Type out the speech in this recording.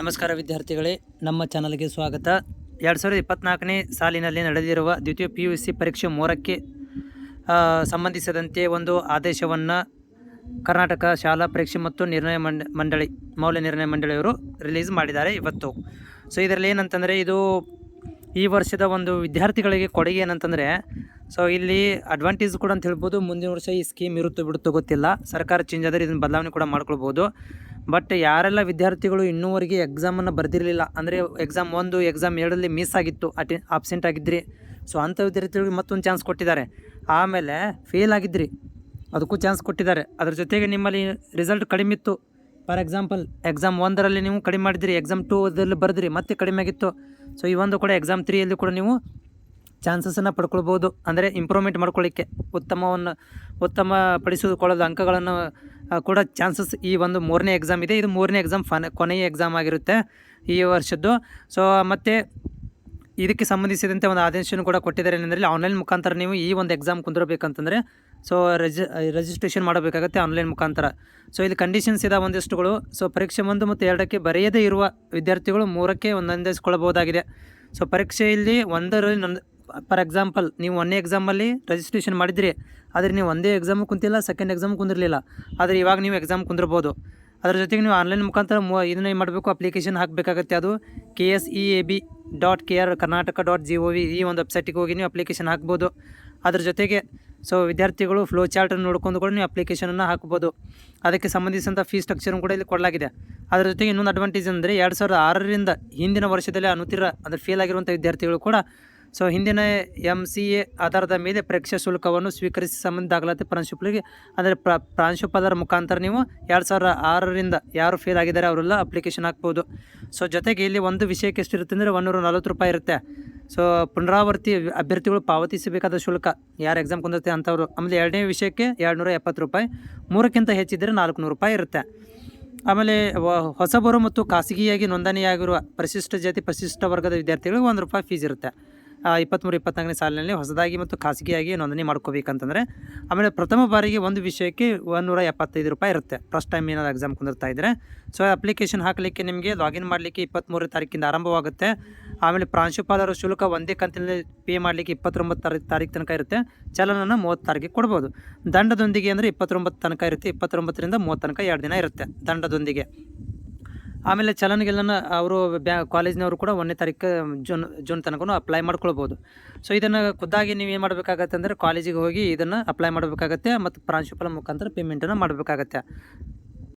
ನಮಸ್ಕಾರ ವಿದ್ಯಾರ್ಥಿಗಳೇ, ನಮ್ಮ ಚಾನಲ್ಗೆ ಸ್ವಾಗತ. ಎರಡು ಸಾವಿರದ ಇಪ್ಪತ್ನಾಲ್ಕನೇ ಸಾಲಿನಲ್ಲಿ ನಡೆದಿರುವ ದ್ವಿತೀಯ ಪಿ ಯು ಸಿ ಪರೀಕ್ಷೆ ಮೂರಕ್ಕೆ ಸಂಬಂಧಿಸಿದಂತೆ ಒಂದು ಆದೇಶವನ್ನು ಕರ್ನಾಟಕ ಶಾಲಾ ಪರೀಕ್ಷೆ ಮತ್ತು ನಿರ್ಣಯ ಮಂಡ, ಮಂಡಳಿ, ಮೌಲ್ಯ ನಿರ್ಣಯ ಮಂಡಳಿಯವರು ರಿಲೀಸ್ ಮಾಡಿದ್ದಾರೆ ಇವತ್ತು. ಸೊ, ಇದರಲ್ಲಿ ಏನಂತಂದರೆ ಇದು ಈ ವರ್ಷದ ಒಂದು ವಿದ್ಯಾರ್ಥಿಗಳಿಗೆ ಕೊಡುಗೆ ಏನಂತಂದರೆ, ಸೊ, ಇಲ್ಲಿ ಅಡ್ವಾಂಟೇಜ್ ಕೂಡ ಅಂತ ಹೇಳ್ಬೋದು, ಮುಂದಿನ ವರ್ಷ ಈ ಸ್ಕೀಮ್ ಇರುತ್ತೋ ಬಿಡುತ್ತೋ ಗೊತ್ತಿಲ್ಲ. ಸರ್ಕಾರ ಚೇಂಜ್ ಆದರೆ ಇದನ್ನು ಬದಲಾವಣೆ ಕೂಡ ಮಾಡ್ಕೊಳ್ಬೋದು. ಬಟ್ ಯಾರೆಲ್ಲ ವಿದ್ಯಾರ್ಥಿಗಳು ಇನ್ನೂವರೆಗೆ ಎಕ್ಸಾಮನ್ನು ಬರೆದಿರಲಿಲ್ಲ, ಅಂದರೆ ಎಕ್ಸಾಮ್ ಒಂದು ಎಕ್ಸಾಮ್ ಎರಡರಲ್ಲಿ ಮಿಸ್ ಆಗಿತ್ತು, ಅಟೆ ಆಬ್ಸೆಂಟ್ ಆಗಿದ್ರಿ. ಸೊ ಅಂಥ ವಿದ್ಯಾರ್ಥಿಗಳಿಗೆ ಮತ್ತೊಂದು ಚಾನ್ಸ್ ಕೊಟ್ಟಿದ್ದಾರೆ. ಆಮೇಲೆ ಫೇಲ್ ಆಗಿದ್ರಿ. ಅದಕ್ಕೂ ಚಾನ್ಸ್ ಕೊಟ್ಟಿದ್ದಾರೆ. ಅದ್ರ ಜೊತೆಗೆ ನಿಮ್ಮಲ್ಲಿ ರಿಸಲ್ಟ್ ಕಡಿಮೆ ಇತ್ತು. ಫಾರ್ ಎಕ್ಸಾಂಪಲ್ ಎಕ್ಸಾಮ್ ಒಂದರಲ್ಲಿ ನೀವು ಕಡಿಮೆ ಮಾಡಿದ್ರಿ ಎಕ್ಸಾಮ್ ಟೂ ಅದರಲ್ಲಿ ಬರೆದ್ರಿ, ಮತ್ತೆ ಕಡಿಮೆ ಆಗಿತ್ತು. ಸೊ ಈ ಒಂದು ಕೂಡ ಎಕ್ಸಾಮ್ ತ್ರೀಯಲ್ಲಿ ಕೂಡ ನೀವು ಚಾನ್ಸಸ್ಸನ್ನು ಪಡ್ಕೊಳ್ಬೋದು. ಅಂದರೆ ಇಂಪ್ರೂವ್ಮೆಂಟ್ ಮಾಡ್ಕೊಳ್ಳಿಕ್ಕೆ ಉತ್ತಮವನ್ನು, ಉತ್ತಮ ಪಡಿಸಿಕೊಳ್ಳೋದು ಅಂಕಗಳನ್ನು ಕೂಡ ಚಾನ್ಸಸ್ ಈ ಒಂದು ಮೂರನೇ ಎಕ್ಸಾಮ್ ಇದೆ. ಇದು ಮೂರನೇ ಎಕ್ಸಾಮ್ ಫನ, ಕೊನೆಯ ಎಕ್ಸಾಮ್ ಆಗಿರುತ್ತೆ ಈ ವರ್ಷದ್ದು. ಸೊ ಮತ್ತು ಇದಕ್ಕೆ ಸಂಬಂಧಿಸಿದಂತೆ ಒಂದು ಆದೇಶವನ್ನು ಕೂಡ ಕೊಟ್ಟಿದ್ದಾರೆ. ಏನಂದರೆ ಆನ್ಲೈನ್ ಮುಖಾಂತರ ನೀವು ಈ ಒಂದು ಎಕ್ಸಾಮ್ ಕುಂದಿರಬೇಕಂತಂದರೆ ಸೊ ರೆಜಿ ರಿಜಿಸ್ಟ್ರೇಷನ್ ಮಾಡಬೇಕಾಗತ್ತೆ ಆನ್ಲೈನ್ ಮುಖಾಂತರ. ಸೊ ಇಲ್ಲಿ ಕಂಡೀಷನ್ಸ್ ಇದೆ ಒಂದಿಷ್ಟುಗಳು. ಸೊ ಪರೀಕ್ಷೆ ಒಂದು ಮತ್ತು ಎರಡಕ್ಕೆ ಬರೆಯದೇ ಇರುವ ವಿದ್ಯಾರ್ಥಿಗಳು ಮೂರಕ್ಕೆ ನೋಂದಾಯಿಸ್ಕೊಳ್ಬೋದಾಗಿದೆ ಸೊ ಪರೀಕ್ಷೆಯಲ್ಲಿ ಒಂದರಲ್ಲಿ ನೊಂದ್ ಫಾರ್ ಎಕ್ಸಾಂಪಲ್, ನೀವು ಒಂದೇ ಎಕ್ಸಾಮಲ್ಲಿ ರಿಜಿಸ್ಟ್ರೇಷನ್ ಮಾಡಿದ್ರಿ. ಆದರೆ ನೀವು ಒಂದೇ ಎಕ್ಸಾಮು ಕುಂತಿಲ್ಲ ಸೆಕೆಂಡ್ ಎಕ್ಸಾಮ್ ಕುಂದಿರಲಿಲ್ಲ. ಆದರೆ ಇವಾಗ ನೀವು ಎಕ್ಸಾಮ್ ಕುಂದಿರ್ಬೋದು. ಅದ್ರ ಜೊತೆಗೆ ನೀವು ಆನ್ಲೈನ್ ಮುಖಾಂತರ ಮು ಇದನ್ನ ಏನು ಮಾಡಬೇಕು ಅಪ್ಲಿಕೇಶನ್ ಹಾಕಬೇಕಾಗತ್ತೆ ಅದು. K S E A B dot K R Karnataka dot G O V ಈ ಒಂದು ವೆಬ್ಸೈಟಿಗೆ ಹೋಗಿ ನೀವು ಅಪ್ಲಿಕೇಶನ್ ಹಾಕ್ಬೋದು. ಅದ್ರ ಜೊತೆಗೆ ಸೊ ವಿದ್ಯಾರ್ಥಿಗಳು ಫ್ಲೋ ಚಾರ್ಟನ್ನು ನೋಡ್ಕೊಂಡು ಕೂಡ ನೀವು ಅಪ್ಲಿಕೇಶನನ್ನು ಹಾಕ್ಬೋದು. ಅದಕ್ಕೆ ಸಂಬಂಧಿಸಿದಂಥ ಫೀ ಸ್ಟ್ರಕ್ಚರ್ ಕೂಡ ಇಲ್ಲಿ ಕೊಡಲಾಗಿದೆ. ಅದರ ಜೊತೆಗೆ ಇನ್ನೊಂದು ಅಡ್ವಾಂಟೇಜ್ ಅಂದರೆ ಎರಡು ಸಾವಿರದ ಆರರಿಂದ ಹಿಂದಿನ ವರ್ಷದಲ್ಲಿ ಅನುತ್ತೀರ್ಣ ಅಂದರೆ ಫೇಲ್ ಆಗಿರುವಂಥ ವಿದ್ಯಾರ್ಥಿಗಳು ಕೂಡ ಸೊ ಹಿಂದಿನ ಎಂ ಸಿ ಎ ಆಧಾರದ ಮೇಲೆ ಪರೀಕ್ಷಾ ಶುಲ್ಕವನ್ನು ಸ್ವೀಕರಿಸಿ ಸಂಬಂಧ ದಾಖಲಾತಿ ಪ್ರಾಂಶುಪಾಲರಿಗೆ, ಅಂದರೆ ಪ್ರ, ಪ್ರಾಂಶುಪಾಲರ ಮುಖಾಂತರ ನೀವು ಎರಡು ಸಾವಿರದ ಆರರಿಂದ ಯಾರು ಫೇಲ್ ಆಗಿದ್ದಾರೆ ಅವರೆಲ್ಲ ಅಪ್ಲಿಕೇಶನ್ ಹಾಕ್ಬೋದು. ಸೊ ಜೊತೆಗೆ ಇಲ್ಲಿ ಒಂದು ವಿಷಯಕ್ಕೆ ಎಷ್ಟಿರುತ್ತೆ ಅಂದರೆ ಒಂದೂರ ನಲ್ವತ್ತು ರೂಪಾಯಿ ಇರುತ್ತೆ. ಸೊ ಪುನರಾವರ್ತಿ ಅಭ್ಯರ್ಥಿಗಳು ಪಾವತಿಸಬೇಕಾದ ಶುಲ್ಕ, ಯಾರು ಎಕ್ಸಾಮ್ ಕುಂದಿರುತ್ತೆ ಅಂಥವ್ರು ಆಮೇಲೆ ಎರಡನೇ ವಿಷಯಕ್ಕೆ ಎರಡುನೂರ ಎಪ್ಪತ್ತು ರೂಪಾಯಿ, ಮೂರಕ್ಕಿಂತ ಹೆಚ್ಚಿದ್ದರೆ ನಾಲ್ಕುನೂರು ರೂಪಾಯಿ ಇರುತ್ತೆ. ಆಮೇಲೆ ಹೊಸಬರು ಮತ್ತು ಖಾಸಗಿಯಾಗಿ ನೋಂದಣಿಯಾಗಿರುವ ಪರಿಶಿಷ್ಟ ಜಾತಿ, ಪರಿಶಿಷ್ಟ ವರ್ಗದ ವಿದ್ಯಾರ್ಥಿಗಳಿಗೆ ಒಂದು ರೂಪಾಯಿ ಫೀಸ್ ಇರುತ್ತೆ. ಇಪ್ಪತ್ತ್ಮೂರು ಇಪ್ಪತ್ನಾಲ್ಕನೇ ಸಾಲಿನಲ್ಲಿ ಹೊಸದಾಗಿ ಮತ್ತು ಖಾಸಗಿಯಾಗಿ ನೋಂದಣಿ ಮಾಡ್ಕೋಬೇಕಂತಂದರೆ, ಆಮೇಲೆ ಪ್ರಥಮ ಬಾರಿಗೆ ಒಂದು ವಿಷಯಕ್ಕೆ ಒಂದೂರ ಎಪ್ಪತ್ತೈದು ರೂಪಾಯಿ ಇರುತ್ತೆ. ಫಸ್ಟ್ ಟೈಮ್ ಏನಾದ್ರು ಎಕ್ಸಾಮ್ ಕುಂದಿರ್ತಾ ಇದ್ದರೆ ಸೊ ಅಪ್ಲಿಕೇಶನ್ ಹಾಕಲಿಕ್ಕೆ ನಿಮಗೆ ಲಾಗಿನ್ ಮಾಡಲಿಕ್ಕೆ ಇಪ್ಪತ್ತ್ಮೂರನೇ ತಾರೀಕಿಂದ ಆರಂಭವಾಗುತ್ತೆ. ಆಮೇಲೆ ಪ್ರಾಂಶುಪಾಲರ ಶುಲ್ಕ ಒಂದೇ ಕಂತಿನಲ್ಲಿ ಪೇ ಮಾಡಲಿಕ್ಕೆ ಇಪ್ಪತ್ತೊಂಬತ್ತು ತಾರೀಕು ತಾರೀಕು ತನಕ ಇರುತ್ತೆ. ಚಲನನ ಮೂವತ್ತು ತಾರೀಕಿಗೆ ಕೊಡ್ಬೋದು. ದಂಡದೊಂದಿಗೆ ಅಂದರೆ ಇಪ್ಪತ್ತೊಂಬತ್ತು ತನಕ ಇರುತ್ತೆ. ಇಪ್ಪತ್ತೊಂಬತ್ತರಿಂದ ಮೂವತ್ತು ತನಕ ಎರಡು ದಿನ ಇರುತ್ತೆ ದಂಡದೊಂದಿಗೆ. ಆಮೇಲೆ ಚಲನ್ಗೆಲ್ಲನ ಅವರು ಬ್ಯಾ, ಕಾಲೇಜ್ನವರು ಕೂಡ ಒಂದನೇ ತಾರೀಕು, ಜೂನ್ ಜೂನ್ ತನಕ ಅಪ್ಲೈ ಮಾಡ್ಕೊಳ್ಬೋದು. ಸೊ ಇದನ್ನು ಖುದ್ದಾಗಿ ನೀವು ಏನು ಮಾಡಬೇಕಾಗತ್ತೆ ಅಂದರೆ ಕಾಲೇಜಿಗೆ ಹೋಗಿ ಇದನ್ನು ಅಪ್ಲೈ ಮಾಡಬೇಕಾಗತ್ತೆ ಮತ್ತು ಪ್ರಾಂಶುಪಾಲ ಮುಖಾಂತರ ಪೇಮೆಂಟನ್ನು ಮಾಡಬೇಕಾಗತ್ತೆ.